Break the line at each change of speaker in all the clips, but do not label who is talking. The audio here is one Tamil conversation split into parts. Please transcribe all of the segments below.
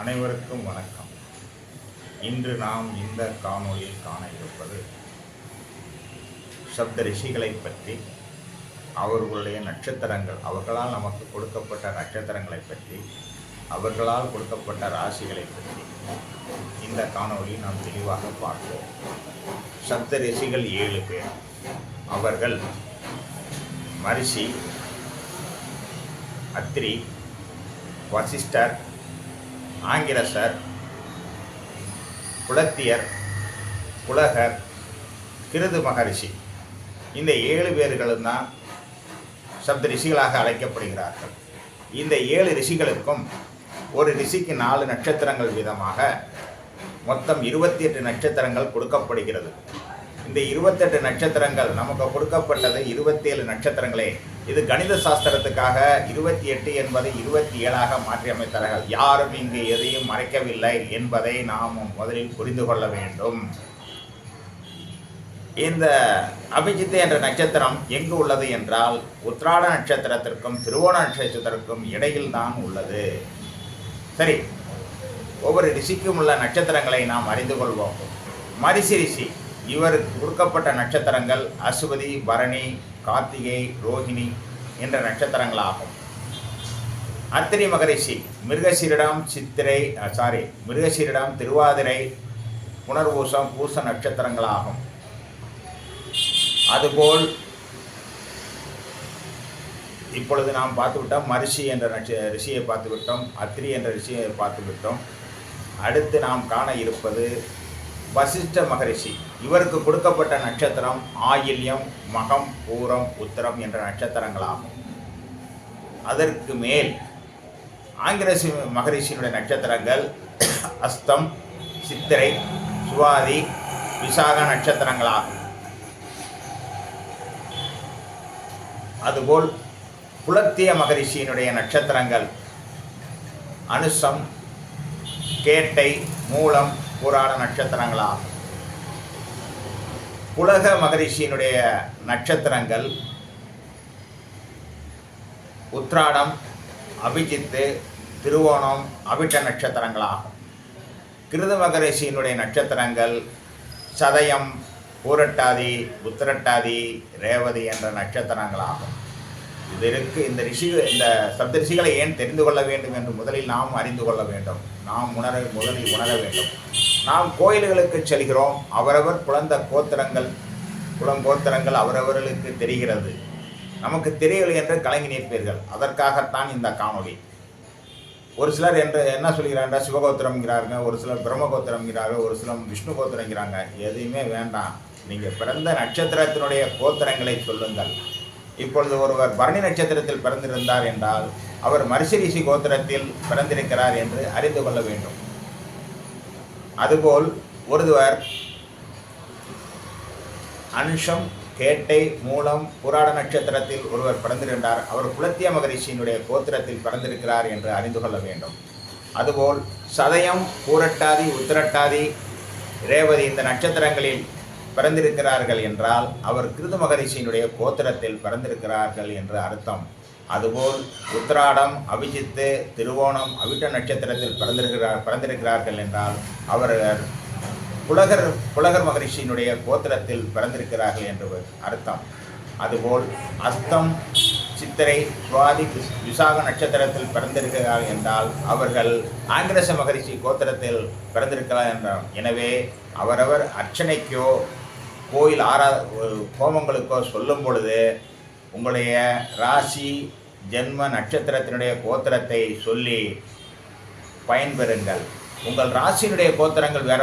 அனைவருக்கும் வணக்கம். இன்று நாம் இந்த காணொளியில் காண இருப்பது சப்த ரிஷிகளை பற்றி அவர்களுடைய நட்சத்திரங்கள் அவர்களால் நமக்கு கொடுக்கப்பட்ட நட்சத்திரங்களை பற்றி அவர்களால் கொடுக்கப்பட்ட ராசிகளை பற்றி இந்த காணொளி நாம் தெளிவாக பார்ப்போம். சப்த ரிஷிகள் ஏழு பேர். அவர்கள் மரிஷி அத்ரி வசிஷ்டர் ஆங்கிரசர் புலத்தியர் புலகர் கிருது மகரிஷி. இந்த ஏழு பேர்களும் தான் சப்த ரிஷிகளாக அழைக்கப்படுகிறார்கள். இந்த ஏழு ரிஷிகளுக்கும் ஒரு ரிஷிக்கு நாலு நட்சத்திரங்கள் வீதமாக மொத்தம் இருபத்தி எட்டு நட்சத்திரங்கள் கொடுக்கப்படுகிறது. இந்த இருபத்தெட்டு நட்சத்திரங்கள் நமக்கு கொடுக்கப்பட்டது இருபத்தேழு நட்சத்திரங்களே இது கணித சாஸ்திரத்துக்காக இருபத்தி எட்டு என்பதை இருபத்தி ஏழாக மாற்றி அமைத்தார்கள் யாரும் இங்கு எதையும் மறைக்கவில்லை என்பதை நாம் முதலில் புரிந்து கொள்ள வேண்டும். இந்த அபிஜித் என்ற நட்சத்திரம் எங்கு உள்ளது என்றால் உத்ராட நட்சத்திரத்திற்கும் திருவோண நட்சத்திரத்திற்கும் இடையில் தான் உள்ளது. சரி ஒவ்வொரு ரிஷிக்கும் உள்ள நட்சத்திரங்களை நாம் அறிந்து கொள்வோம். மரிசி ரிஷி இவருக்கு கொடுக்கப்பட்ட நட்சத்திரங்கள் அசுவதி பரணி கார்த்திகை ரோஹிணி என்ற நட்சத்திரங்களாகும். அத்திரி மகரிஷி மிருகசீரிடம் சித்திரை சாரி மிருகசீரிடம் திருவாதிரை புனர்பூசம் பூச நட்சத்திரங்களாகும். அதுபோல் இப்பொழுது நாம் பார்த்துவிட்டோம் மரிஷி என்ற நட்ச ரிஷியை பார்த்துவிட்டோம் அத்திரி என்ற ரிஷியை பார்த்துவிட்டோம். அடுத்து நாம் காண இருப்பது வசிஷ்ட மகரிஷி. இவருக்கு கொடுக்கப்பட்ட நட்சத்திரம் ஆயில்யம் மகம் பூரம் உத்தரம் என்ற நட்சத்திரங்களாகும். அதற்கு மேல் ஆங்கிலசி மகரிஷியினுடைய நட்சத்திரங்கள் அஸ்தம் சித்திரை சுவாதி விசாக நட்சத்திரங்களாகும். அதுபோல் புலத்திய மகரிஷியினுடைய நட்சத்திரங்கள் அனுசம் கேட்டை மூலம் புராண நட்சத்திரங்களாகும். புலக மகரிஷியினுடைய நட்சத்திரங்கள் உத்ராடம் அபிஜித்து திருவோணம் அபிட்ட நட்சத்திரங்களாகும். கிருத மகரிஷியினுடைய நட்சத்திரங்கள் சதயம் பூரட்டாதி உத்திரட்டாதி ரேவதி என்ற நட்சத்திரங்களாகும். இதற்கு இந்த ரிஷி இந்த சப்த ரிஷிகளை ஏன் தெரிந்து கொள்ள வேண்டும் என்று முதலில் நாம் அறிந்து கொள்ள வேண்டும். நாம் உணர முதலில் உணர வேண்டும். நாம் கோயில்களுக்கு செல்கிறோம். அவரவர் குழந்த கோத்திரங்கள் குளங்கோத்திரங்கள் அவரவர்களுக்கு தெரிகிறது. நமக்கு தெரியவில்லை என்று கலங்கி நிற்பீர்கள் அதற்காகத்தான் இந்த காணொலி ஒரு சிலர் என்று என்ன சொல்கிறாங்க? சிவகோத்திரம்ங்கிறாருங்க ஒரு சிலர் பிரம்மகோத்திரம்ங்கிறார்கள் ஒரு சிலர் விஷ்ணு கோத்திரங்கிறாங்க எதையுமே வேண்டாம். நீங்கள் பிறந்த நட்சத்திரத்தினுடைய கோத்திரங்களை சொல்லுங்கள். இப்பொழுது ஒருவர் பரணி நட்சத்திரத்தில் பிறந்திருந்தார் என்றால் அவர் மரிசிரிஷி கோத்திரத்தில் பிறந்திருக்கிறார் என்று அறிந்து கொள்ள வேண்டும். அதுபோல் ஒருவர் அனுஷம் கேட்டை மூலம் புராட நட்சத்திரத்தில் ஒருவர் பிறந்திருந்தார். அவர் குலத்திய மகரிஷியினுடைய கோத்திரத்தில் பிறந்திருக்கிறார் என்று அறிந்து கொள்ள வேண்டும். அதுபோல் சதயம் பூரட்டாதி உத்திரட்டாதி ரேவதி இந்த நட்சத்திரங்களில் பிறந்திருக்கிறார்கள் என்றால் அவர் கிருது மகரிஷியினுடைய கோத்திரத்தில் பிறந்திருக்கிறார்கள் என்று அர்த்தம். அதுபோல் உத்திராடம் அபிஜித்து திருவோணம் அவிட்ட நட்சத்திரத்தில் பிறந்திருக்கிறார் பிறந்திருக்கிறார்கள் என்றால் அவர்கள் புலகர் புலகர் மகரிஷியினுடைய கோத்திரத்தில் பிறந்திருக்கிறார்கள் என்று அர்த்தம். அதுபோல் அஸ்தம் சித்திரை சுவாதி விசாக நட்சத்திரத்தில் பிறந்திருக்கிறார்கள் என்றால் அவர்கள் ஆங்கிரச மகரிஷி கோத்திரத்தில் பிறந்திருக்கிறார் என்றார். எனவே அவரவர் அர்ச்சனைக்கோ கோயில் ஆரா ஹோமங்களுக்கோ சொல்லும் பொழுது உங்களுடைய ராசி ஜென்ம நட்சத்திரத்தினுடைய கோத்திரத்தை சொல்லி பயன்பெறுங்கள். உங்கள் ராசியினுடைய கோத்திரங்கள் வேற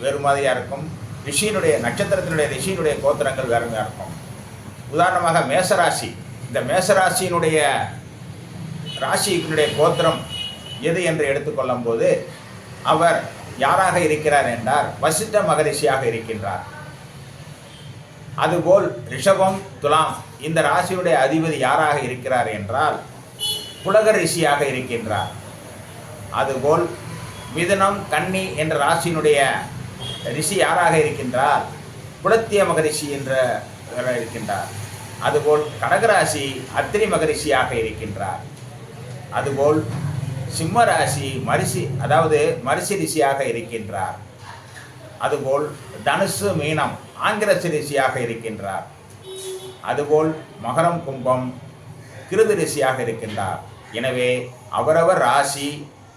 வேறு மாதிரியாக இருக்கும். ரிஷியினுடைய நட்சத்திரத்தினுடைய ரிஷியினுடைய கோத்திரங்கள் வேறு இருக்கும். உதாரணமாக மேசராசி. இந்த மேசராசியினுடைய ராசியினுடைய கோத்திரம் எது என்று எடுத்துக்கொள்ளும் போது அவர் யாராக இருக்கிறார் என்றார்? வசித்த மகரிஷியாக இருக்கின்றார். அதுபோல் ரிஷபம் துலாம் இந்த ராசியுடைய அதிபதி யாராக இருக்கிறார் என்றால் புலக ரிஷியாக இருக்கின்றார். அதுபோல் மிதுனம் கன்னி என்ற ராசியினுடைய ரிஷி யாராக இருக்கின்றார்? புலத்திய மகரிஷி என்ற இருக்கின்றார். அதுபோல் கடகராசி அத்திரி மகரிஷியாக இருக்கின்றார். அதுபோல் சிம்ம ராசி மரிசி அதாவது மரிசி ரிஷியாக இருக்கின்றார். அதுபோல் தனுசு மீனம் ஆங்கிரச ரிஷியாக இருக்கின்றார். அதுபோல் மகரம் கும்பம் கிருது ரிஷியாக இருக்கின்றார். எனவே அவரவர் ராசி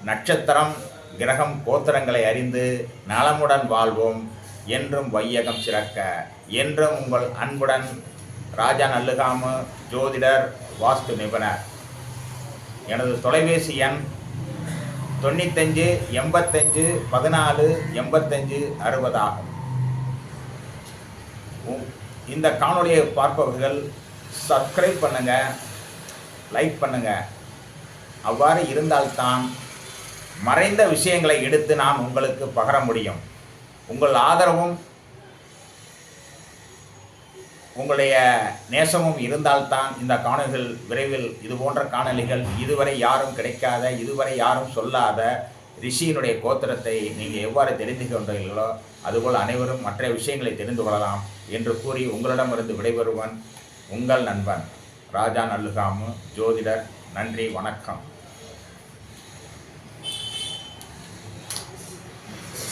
நட்சத்திரம் கிரகம் கோத்திரங்களை அறிந்து நலமுடன் வாழ்வோம் என்றும் வையகம் சிறக்க. என்றும் உங்கள் அன்புடன் ராஜா நல்லுகாமு ஜோதிடர் வாஸ்து நிபுணர். எனது தொலைபேசி எண் தொண்ணூத்தஞ்சு எண்பத்தஞ்சு பதினாலு எண்பத்தஞ்சு அறுபதாகும் இருக்கும் இந்த காணொளியை பார்ப்பவர்கள் சப்ஸ்கிரைப் பண்ணுங்க லைக் பண்ணுங்க. அவ்வாறு இருந்தால்தான் மறைந்த விஷயங்களை எடுத்து நான் உங்களுக்கு பகர முடியும். உங்கள் ஆதரவும் உங்களுடைய நேசமும் இருந்தால்தான் இந்த காணொலிகள் விரைவில் இது போன்ற காணொளிகள் இதுவரை யாரும் கிடைக்காத இதுவரை யாரும் சொல்லாத ரிஷியினுடைய கோத்திரத்தை நீங்கள் எவ்வாறு தெரிந்து கொண்டீர்களோ அதுபோல் அனைவரும் மற்ற விஷயங்களை தெரிந்து கொள்ளலாம் என்று கூறி உங்களிடமிருந்து விடைபெறுவன் உங்கள் நண்பன். ராஜா நல்லுகாமு ஜோதிடர் நன்றி வணக்கம்.